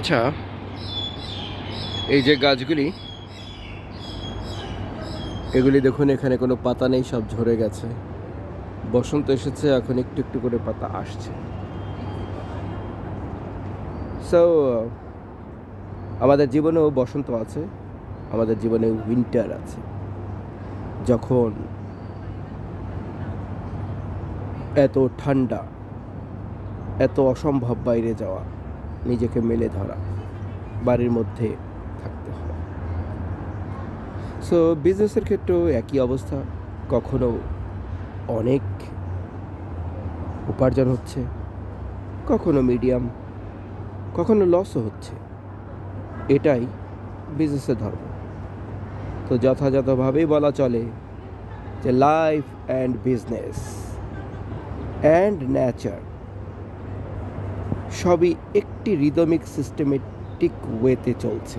আচ্ছা এই যে গাছগুলি, এগুলি দেখুন, এখানে কোনো পাতা নেই, সব ঝরে গেছে। বসন্ত এসেছে, এখন একটু একটু করে পাতা আসছে। সো আমাদের জীবনেও বসন্ত আছে, আমাদের জীবনে উইন্টার আছে। যখন এত ঠান্ডা, এত অসম্ভব বাইরে যাওয়া নিজেকে মেলে ধরা, বাড়ির মধ্যে থাকতে হয়। সো বিজনেসের ক্ষেত্রেও একই অবস্থা। কখনো অনেক উপার্জন হচ্ছে, কখনো মিডিয়াম কখনো লসও হচ্ছে। এটাই বিজনেসের ধর্ম। তো যথাযথভাবেই বলা চলে যে life and business and nature সবই একটি রিদমিক সিস্টেমেটিক ওয়েতে চলছে।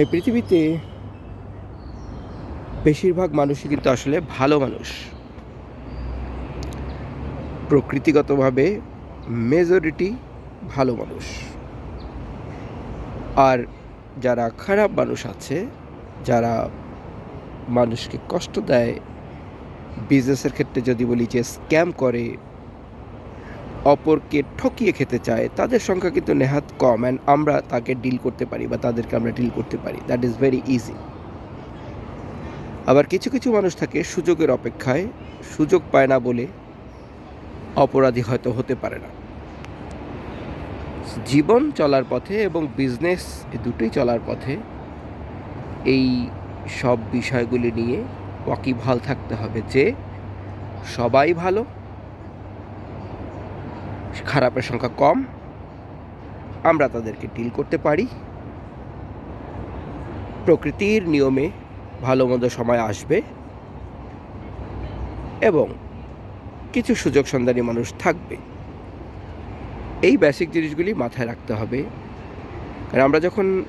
এই পৃথিবীতে বেশিরভাগ মানুষই কিন্তু আসলে ভালো মানুষ। প্রকৃতিগতভাবে মেজরিটি ভালো মানুষ। আর যারা খারাপ মানুষ আছে, যারা মানুষকে কষ্ট দেয় বিজনেসের ক্ষেত্রে যদি বলি যে স্ক্যাম করে অপরকে ঠকিয়ে খেতে চায়, তাদের সংখ্যা কিন্তু নেহাত কম অ্যান্ড আমরা তাকে ডিল করতে পারি বা তাদেরকে আমরা ডিল করতে পারি। দ্যাট ইজ ভেরি ইজি আবার কিছু কিছু মানুষ থাকে সুযোগের অপেক্ষায়, সুযোগ পায় না বলে অপরাধী হয়তো হতে পারে না। জীবন চলার পথে এবং বিজনেস দুটোই চলার পথে এই সব বিষয়গুলি নিয়ে ওয়াকিবহাল থাকতে হবে যে সবাই ভালো খারাপের সংখ্যা কম, আমরা তাদেরকে ডিল করতে পারি। প্রকৃতির নিয়মে ভালো মন্দ সময় আসবে এবং কিছু সুযোগ সন্ধানী মানুষ থাকবে। এই বেসিক জিনিসগুলি মাথায় রাখতে হবে। কারণ আমরা যখন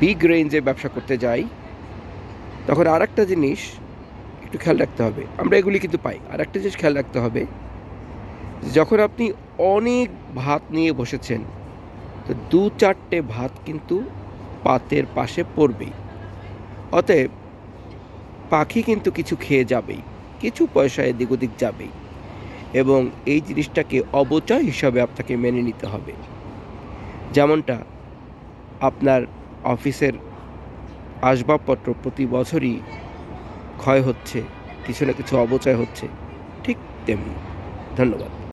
বিগ রেঞ্জে ব্যবসা করতে যাই, তখন আর একটা জিনিস একটু খেয়াল রাখতে হবে। আমরা এগুলি কিন্তু পাই। আর একটা জিনিস খেয়াল রাখতে হবে যখন আপনি অনেক ভাত নিয়ে বসেছেন, তো দু চারটে ভাত কিন্তু পাতের পাশে পড়বেই। অতএব পাখি কিন্তু কিছু খেয়ে যাবেই, কিছু পয়সা এদিক ওদিক যাবেই এবং এই জিনিসটাকে অবচয় হিসাবে আপনাকে মেনে নিতে হবে। যেমনটা আপনার অফিসের আসবাবপত্র প্রতি বছরই ক্ষয় হচ্ছে, কিছু না কিছু অবচয় হচ্ছে, ঠিক তেমনি। ধন্যবাদ।